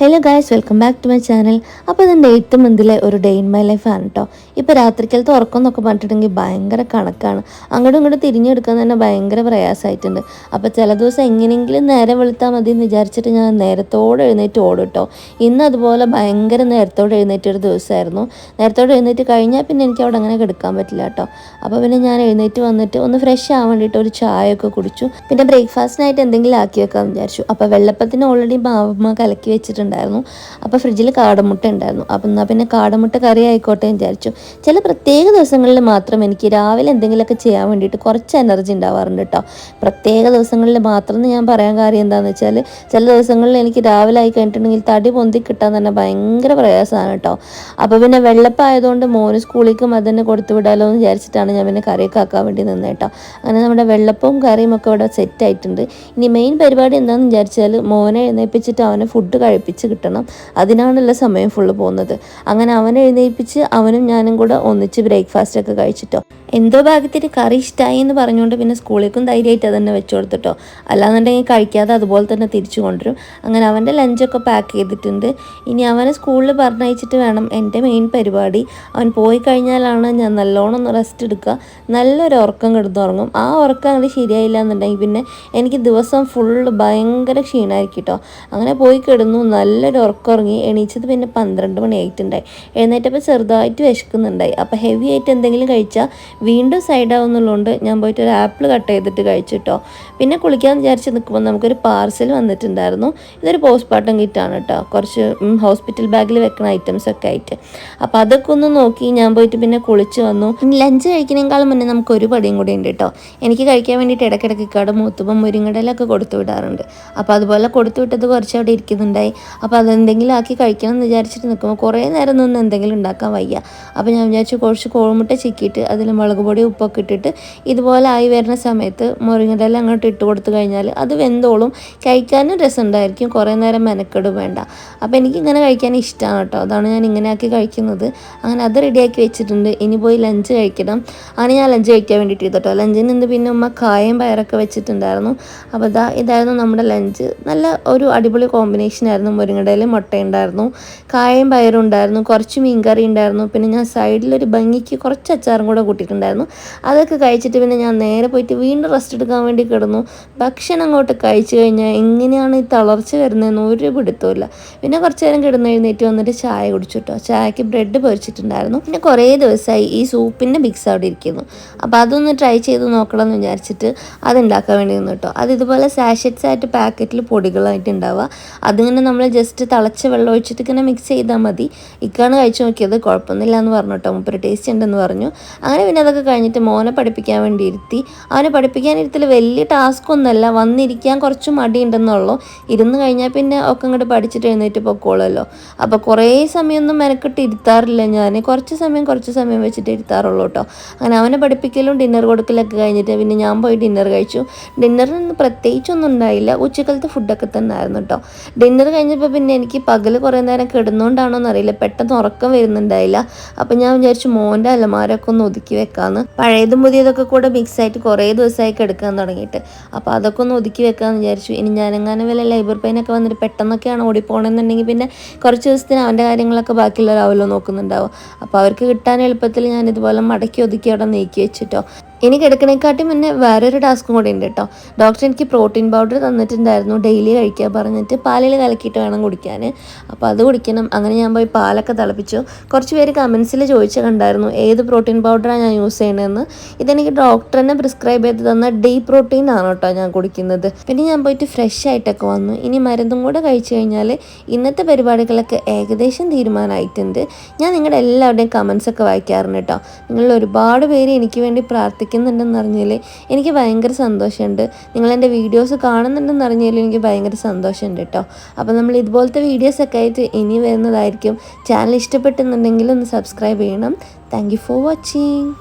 Hello guys welcome back to my channel അപ്പോൾ ഇതിന്റെ eighth മന്തിലെ ഒരു ഡേ ഇൻ മൈ ലൈഫ് ആണ് കേട്ടോ ഇപ്പോൾ രാത്രിക്കാലത്ത് ഉറക്കം എന്നൊക്കെ പറഞ്ഞിട്ടുണ്ടെങ്കിൽ ഭയങ്കര കണക്കാണ്. അങ്ങോട്ടും ഇങ്ങോട്ടും തിരിഞ്ഞെടുക്കാൻ തന്നെ ഭയങ്കര പ്രയാസമായിട്ടുണ്ട്. അപ്പോൾ ചില ദിവസം എങ്ങനെയെങ്കിലും നേരെ വെളുത്താൽ മതി എന്ന് വിചാരിച്ചിട്ട് ഞാൻ നേരത്തോടെ എഴുന്നേറ്റ് ഓടും കേട്ടോ ഇന്ന് അതുപോലെ ഭയങ്കര നേരത്തോടെ എഴുന്നേറ്റ് ഒരു ദിവസമായിരുന്നു. നേരത്തോടെ എഴുന്നേറ്റ് കഴിഞ്ഞാൽ പിന്നെ എനിക്ക് അവിടെ അങ്ങനെ കിടക്കാൻ പറ്റില്ല കേട്ടോ അപ്പോൾ പിന്നെ ഞാൻ എഴുന്നേറ്റ് വന്നിട്ട് ഒന്ന് ഫ്രഷ് ആവാൻ വേണ്ടിയിട്ട് ഒരു ചായയൊക്കെ കുടിച്ചു. പിന്നെ ബ്രേക്ക്ഫാസ്റ്റിനായിട്ട് എന്തെങ്കിലും ആക്കി വെക്കാമെന്ന് വിചാരിച്ചു. അപ്പോൾ വെള്ളപ്പത്തിന് ഓൾറെഡി മാവമ്മ കലക്കി വെച്ചിട്ടുണ്ടായിരുന്നു അപ്പോൾ ഫ്രിഡ്ജിൽ കാടമുട്ട ഉണ്ടായിരുന്നു. അപ്പം എന്നാൽ പിന്നെ കാടമുട്ട കറി ആയിക്കോട്ടെ എന്ന് വിചാരിച്ചു. ചില പ്രത്യേക ദിവസങ്ങളിൽ മാത്രം എനിക്ക് രാവിലെ എന്തെങ്കിലുമൊക്കെ ചെയ്യാൻ വേണ്ടിയിട്ട് കുറച്ച് എനർജി ഉണ്ടാവാറുണ്ട് കേട്ടോ പ്രത്യേക ദിവസങ്ങളിൽ മാത്രം എന്ന് ഞാൻ പറയാൻ കാര്യം എന്താണെന്ന് വെച്ചാൽ ചില ദിവസങ്ങളിൽ എനിക്ക് രാവിലെ ആയി കഴിഞ്ഞിട്ടുണ്ടെങ്കിൽ തടി പൊന്തി കിട്ടാൻ തന്നെ ഭയങ്കര പ്രയാസമാണ് കേട്ടോ അപ്പോൾ പിന്നെ വെള്ളപ്പായതുകൊണ്ട് മോന് സ്കൂളിലേക്കും അത് തന്നെ കൊടുത്തു വിടാലോ എന്ന് വിചാരിച്ചിട്ടാണ് ഞാൻ പിന്നെ കറിയൊക്കെ ആക്കാൻ വേണ്ടി നിന്നത് കേട്ടോ അങ്ങനെ നമ്മുടെ വെള്ളപ്പവും കറിയും ഒക്കെ ഇവിടെ സെറ്റ് ആയിട്ടുണ്ട്. ഇനി മെയിൻ പരിപാടി എന്താണെന്ന് വിചാരിച്ചാൽ മോനെ എഴുന്നേൽപ്പിച്ചിട്ട് അവനെ ഫുഡ് കഴിപ്പിച്ച്. കിട്ടണം. അതിനാണല്ലോ സമയം ഫുള്ള് പോകുന്നത്. അങ്ങനെ അവനെ എഴുന്നേൽപ്പിച്ച് അവനും ഞാനും കൂടെ ഒന്നിച്ച് ബ്രേക്ക്ഫാസ്റ്റ് ഒക്കെ കഴിച്ചിട്ടോ. എന്തോ ഭാഗ്യത്തിന് കറി ഇഷ്ടമായി എന്ന് പറഞ്ഞുകൊണ്ട് പിന്നെ സ്കൂളിലേക്കും ധൈര്യമായിട്ട് അത് തന്നെ വെച്ച് കൊടുത്തിട്ടോ. അല്ലാന്നുണ്ടെങ്കിൽ കഴിക്കാതെ അതുപോലെ തന്നെ തിരിച്ചു കൊണ്ടുവരും. അങ്ങനെ അവന്റെ ലഞ്ചൊക്കെ പാക്ക് ചെയ്തിട്ടുണ്ട്. ഇനി അവനെ സ്കൂളിൽ പറഞ്ഞയച്ചിട്ട് വേണം എന്റെ മെയിൻ പരിപാടി. അവൻ പോയി കഴിഞ്ഞാലാണ് ഞാൻ നല്ലോണം ഒന്ന് റെസ്റ്റ് എടുക്കുക. നല്ലൊരു ഉറക്കം കിടന്നുറങ്ങും. ആ ഉറക്കം അങ്ങനെ ശരിയായില്ല എന്നുണ്ടെങ്കിൽ പിന്നെ എനിക്ക് ദിവസം ഫുള്ള് ഭയങ്കര ക്ഷീണമായിരിക്കും കേട്ടോ അങ്ങനെ പോയി കിടന്നു. നല്ലൊരു ഉറക്കം ഉറങ്ങി. എണീച്ചത് പിന്നെ പന്ത്രണ്ട് മണി ആയിട്ടുണ്ടായി എഴുന്നേറ്റപ്പോൾ ചെറുതായിട്ട് വിശക്കുന്നുണ്ടായി. അപ്പോൾ ഹെവി ആയിട്ട് എന്തെങ്കിലും കഴിച്ചാൽ വീണ്ടും സൈഡ് ആവുന്നുള്ളതുകൊണ്ട് ഞാൻ പോയിട്ട് ഒരു ആപ്പിൾ കട്ട് ചെയ്തിട്ട് കഴിച്ചു കേട്ടോ പിന്നെ കുളിക്കാൻ വിചാരിച്ച് നിൽക്കുമ്പോൾ നമുക്കൊരു പാർസൽ വന്നിട്ടുണ്ടായിരുന്നു. ഇതൊരു പോസ്റ്റ്മോർട്ടം കിറ്റാണ് കേട്ടോ കുറച്ച് ഹോസ്പിറ്റൽ ബാഗിൽ വെക്കുന്ന ഐറ്റംസ് ഒക്കെ ആയിട്ട്. അപ്പോൾ അതൊക്കെ ഒന്ന് നോക്കി ഞാൻ പോയിട്ട് പിന്നെ കുളിച്ച് വന്നു. ലഞ്ച് കഴിക്കുന്നതിനേക്കാളും മുന്നേ നമുക്ക് ഒരു പടിയും കൂടി ഉണ്ട് കേട്ടോ എനിക്ക് കഴിക്കാൻ വേണ്ടിയിട്ട് ഇടയ്ക്കിടയ്ക്ക് കട മൂത്തുമ്പം മുരിങ്ങടലൊക്കെ കൊടുത്തു വിടാറുണ്ട്. അപ്പോൾ അതുപോലെ കൊടുത്തു വിട്ടത് കുറച്ച് അവിടെ ഇരിക്കുന്നുണ്ടായി. അപ്പോൾ അതെന്തെങ്കിലും ആക്കി കഴിക്കണം എന്ന് വിചാരിച്ചിട്ട് നിൽക്കുമ്പോൾ കുറേ നേരം നിന്ന് എന്തെങ്കിലും ഉണ്ടാക്കാൻ വയ്യ. അപ്പോൾ ഞാൻ വിചാരിച്ചു കുറച്ച് കോഴിമുട്ട ചിക്കിയിട്ട് അതിൽ പൊടി ഉപ്പൊക്കെ ഇട്ടിട്ട് ഇതുപോലെ ആയി വരുന്ന സമയത്ത് മുരിങ്ങടല അങ്ങോട്ട് ഇട്ട് കൊടുത്തു കഴിഞ്ഞാൽ അത് വെന്തോളും. കഴിക്കാനും രസമുണ്ടായിരിക്കും. കുറേ നേരം മെനക്കെടും വേണ്ട. അപ്പോൾ എനിക്കിങ്ങനെ കഴിക്കാൻ ഇഷ്ടമാണ് കേട്ടോ. അതാണ് ഞാൻ ഇങ്ങനെ ആക്കി കഴിക്കുന്നത്. അങ്ങനെ അത് റെഡിയാക്കി വെച്ചിട്ടുണ്ട്. ഇനി പോയി ലഞ്ച് കഴിക്കണം. അങ്ങനെ ഞാൻ ലഞ്ച് കഴിക്കാൻ വേണ്ടിയിട്ട് കേട്ടോ. ലഞ്ചിന് നിന്ന് പിന്നെ ഉമ്മ കായം പയറൊക്കെ വെച്ചിട്ടുണ്ടായിരുന്നു. അപ്പോൾ ഇതാ ഇതായിരുന്നു നമ്മുടെ ലഞ്ച്. നല്ല ഒരു അടിപൊളി കോമ്പിനേഷൻ ആയിരുന്നു. മുരിങ്ങടയിൽ മുട്ട ഉണ്ടായിരുന്നു. കായം പയറും ഉണ്ടായിരുന്നു. കുറച്ച് മീൻകറി ഉണ്ടായിരുന്നു. പിന്നെ ഞാൻ സൈഡിലൊരു ഭംഗിക്ക് കുറച്ച് അച്ചാറും കൂടെ കൂട്ടിയിട്ടുണ്ടായിരുന്നു അതൊക്കെ കഴിച്ചിട്ട് പിന്നെ ഞാൻ നേരെ പോയിട്ട് വീണ്ടും റെസ്റ്റ് എടുക്കാൻ വേണ്ടി കിടന്നു. ഭക്ഷണം അങ്ങോട്ട് കഴിച്ചു കഴിഞ്ഞാൽ എങ്ങനെയാണ് ഈ തളർച്ച വരുന്നതെന്ന് ഒരു പിടുത്തമില്ല പിന്നെ കുറച്ച് നേരം കിടന്ന് എഴുന്നേറ്റ് വന്നിട്ട് ചായ കുടിച്ചു കേട്ടോ ചായക്ക് ബ്രെഡ് പൊരിച്ചിട്ടുണ്ടായിരുന്നു. പിന്നെ കുറേ ദിവസമായി ഈ സൂപ്പിന്റെ മിക്സ് അവിടെ ഇരിക്കുന്നു. അപ്പോൾ അതൊന്ന് ട്രൈ ചെയ്ത് നോക്കണം എന്ന് വിചാരിച്ചിട്ട് അതുണ്ടാക്കാൻ വേണ്ടി നിന്നു കേട്ടോ. അത് ഇതുപോലെ സാഷറ്റ്സ് ആയിട്ട് പാക്കറ്റിൽ പൊടികളായിട്ട് ഉണ്ടാവുക. അതിങ്ങനെ നമ്മൾ ജസ്റ്റ് തിളച്ച വെള്ളം ഒഴിച്ചിട്ട് ഇങ്ങനെ മിക്സ് ചെയ്താൽ മതി. ഇക്കാണ് കഴിച്ചു നോക്കിയത്. കുഴപ്പമൊന്നുമില്ല എന്ന് പറഞ്ഞു കേട്ടോ. മുപ്പര് ടേസ്റ്റ് ഉണ്ടെന്ന് പറഞ്ഞു. അങ്ങനെ പിന്നെ അതൊക്കെ കഴിഞ്ഞിട്ട് മോനെ പഠിപ്പിക്കാൻ വേണ്ടി ഇരുത്തി അവനെ പഠിപ്പിക്കാൻ ഇരുത്തിൽ വലിയ ടാസ്ക് ഒന്നുമല്ല. വന്നിരിക്കാൻ കുറച്ച് മടിയുണ്ടെന്നുള്ളൂ. ഇരുന്ന് കഴിഞ്ഞാൽ പിന്നെ ഒക്കെ ഇങ്ങോട്ട് പഠിച്ചിട്ട് എഴുന്നേറ്റ് പൊക്കോളല്ലോ അപ്പോൾ കുറേ സമയമൊന്നും മെനക്കെട്ട് ഇരുത്താറില്ല ഞാൻ. കുറച്ച് സമയം കുറച്ച് സമയം വെച്ചിട്ട് ഇരുത്താറുള്ളൂ കേട്ടോ. അങ്ങനെ അവനെ പഠിപ്പിക്കലും ഡിന്നർ കൊടുക്കലൊക്കെ കഴിഞ്ഞിട്ട് പിന്നെ ഞാൻ പോയി ഡിന്നർ കഴിച്ചു. ഡിന്നറിന് പ്രത്യേകിച്ചൊന്നും ഉണ്ടായില്ല. ഉച്ചക്കലത്തെ ഫുഡൊക്കെ തന്നെ ആയിരുന്നു കേട്ടോ. ഡിന്നർ കഴിഞ്ഞപ്പോൾ പിന്നെ എനിക്ക് പകൽ കുറേ നേരം കിടന്നുകൊണ്ടാണോ എന്നറിയില്ല പെട്ടെന്ന് ഉറക്കം വരുന്നുണ്ടായില്ല. അപ്പം ഞാൻ വിചാരിച്ചു മോന്റെ അലമാരൊക്കെ ഒന്ന് ഒതുക്കി വെക്കാമെന്ന് പഴയതും പുതിയതൊക്കെ കൂടെ മിക്സ് ആയിട്ട് കുറേ ദിവസമായി എടുക്കാൻ തുടങ്ങിയിട്ട്. അപ്പോൾ അതൊക്കെ ഒന്ന് ഒതുക്കി വെക്കാമെന്ന് വിചാരിച്ചു. ഇനി ഞാനെങ്ങാനും വല്ല ലൈബർ പെയിനൊക്കെ വന്നിട്ട് പെട്ടെന്നൊക്കെയാണ് ഓടിപ്പോണെന്നുണ്ടെങ്കിൽ പിന്നെ കുറച്ച് ദിവസത്തിന് അവന്റെ കാര്യങ്ങളൊക്കെ ബാക്കിയുള്ളവരാവല്ലോ നോക്കുന്നുണ്ടാവും അപ്പോൾ അവർക്ക് കിട്ടാൻ എളുപ്പത്തിൽ ഞാൻ ഇതുപോലെ മടക്കി ഒതുക്കി അവിടെ നീക്കി വെച്ചിട്ടോ. ഇനി കിടക്കണേക്കാട്ടി മുന്നേ വേറൊരു ടാസ്കും കൂടി ഉണ്ട് കേട്ടോ ഡോക്ടർ എനിക്ക് പ്രോട്ടീൻ പൗഡർ തന്നിട്ടുണ്ടായിരുന്നു. ഡെയിലി കഴിക്കാൻ പറഞ്ഞിട്ട് പാലിൽ കലക്കിയിട്ട് വേണം കുടിക്കാൻ. അപ്പോൾ അത് കുടിക്കണം. അങ്ങനെ ഞാൻ പോയി പാലൊക്കെ തിളപ്പിച്ചു. കുറച്ച് പേര് കമൻസിൽ ചോദിച്ചു കണ്ടായിരുന്നു ഏത് പ്രോട്ടീൻ പൗഡറാണ് ഞാൻ യൂസ് ചെയ്യണതെന്ന് ഇതെനിക്ക് ഡോക്ടർ തന്നെ പ്രിസ്ക്രൈബ് ചെയ്ത് തന്ന ഡേ പ്രോട്ടീൻ ആണ് കേട്ടോ ഞാൻ കുടിക്കുന്നത്. പിന്നെ ഞാൻ പോയിട്ട് ഫ്രഷ് ആയിട്ടൊക്കെ വന്നു. ഇനി മരുന്നും കൂടെ കഴിച്ചു കഴിഞ്ഞാൽ ഇന്നത്തെ പരിപാടികളൊക്കെ ഏകദേശം തീരുമാനമായിട്ടുണ്ട്. ഞാൻ നിങ്ങളുടെ എല്ലാവരുടെയും കമൻസൊക്കെ വായിക്കാറുണ്ട് കേട്ടോ നിങ്ങൾ ഒരുപാട് പേര് എനിക്ക് വേണ്ടി പ്രാർത്ഥിക്കുന്നുണ്ടെന്ന് അറിഞ്ഞാൽ എനിക്ക് ഭയങ്കര സന്തോഷമുണ്ട്. നിങ്ങൾ എന്റെ വീഡിയോസ് കാണുന്നുണ്ടെന്ന് അറിഞ്ഞാൽ എനിക്ക് ഭയങ്കര സന്തോഷമുണ്ട് കേട്ടോ. അപ്പോൾ നമ്മൾ ഇതുപോലത്തെ വീഡിയോസൊക്കെ ആയിട്ട് ഇനി വരുന്നതായിരിക്കും. ചാനൽ ഇഷ്ടപ്പെട്ടെന്നുണ്ടെങ്കിൽ ഒന്ന് സബ്സ്ക്രൈബ് ചെയ്യണം. Thank for watching.